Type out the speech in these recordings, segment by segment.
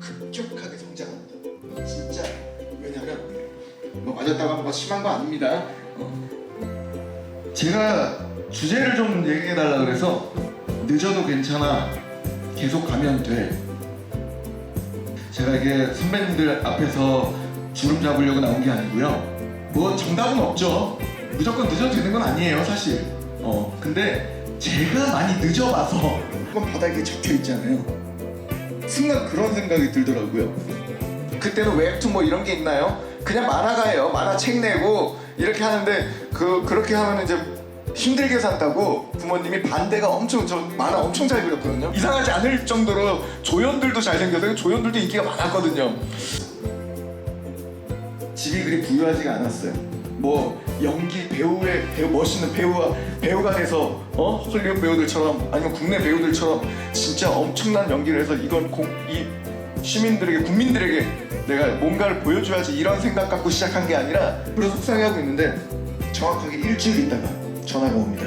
급격하게 성장합니다. 진짜 왜냐면 뭐 맞았다가 뭐 심한 거 아닙니다. 어. 제가 주제를 좀 얘기해 달라 그래서 늦어도 괜찮아 계속 가면 돼. 제가 이게 선배님들 앞에서 주름 잡으려고 나온 게 아니고요. 뭐 정답은 없죠. 무조건 늦어도 되는 건 아니에요, 사실. 어, 근데 제가 많이 늦어봐서 이건 바닥에 적혀 있잖아요. 순간 그런 생각이 들더라고요. 그때는 웹툰 뭐 이런 게 있나요? 그냥 만화가예요. 만화 책 내고 이렇게 하는데 그 그렇게 하면 이제 힘들게 산다고 부모님이 반대가 엄청 저 만화 엄청 잘 그렸거든요. 이상하지 않을 정도로 조연들도 잘생겨서 조연들도 인기가 많았거든요. 집이 그리 부유하지가 않았어요. 뭐 연기 배우의 배우 멋있는 배우와 배우가 돼서 어 헐리우드 배우들처럼 아니면 국내 배우들처럼 진짜 엄청난 연기를 해서 이건 공, 이 시민들에게 국민들에게 내가 뭔가를 보여줘야지 이런 생각 갖고 시작한 게 아니라 그래서 속상해하고 있는데 정확하게 일주일 있다가 전화가 옵니다.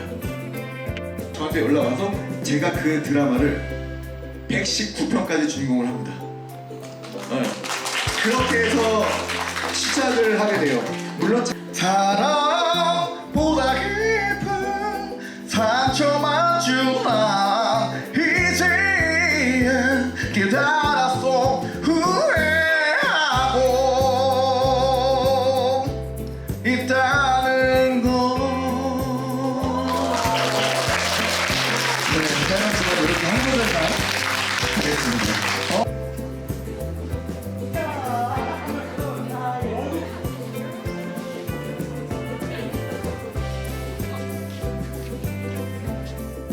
저한테 연락 와서 제가 그 드라마를 119편까지 주인공을 합니다. 네. 그렇게 해서 시작을 하게 돼요. 물론 사랑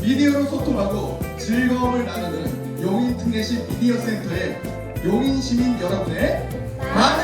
미디어로 소통하고 즐거움을 나누는 용인 특례시 미디어 센터의 용인 시민 여러분의 많은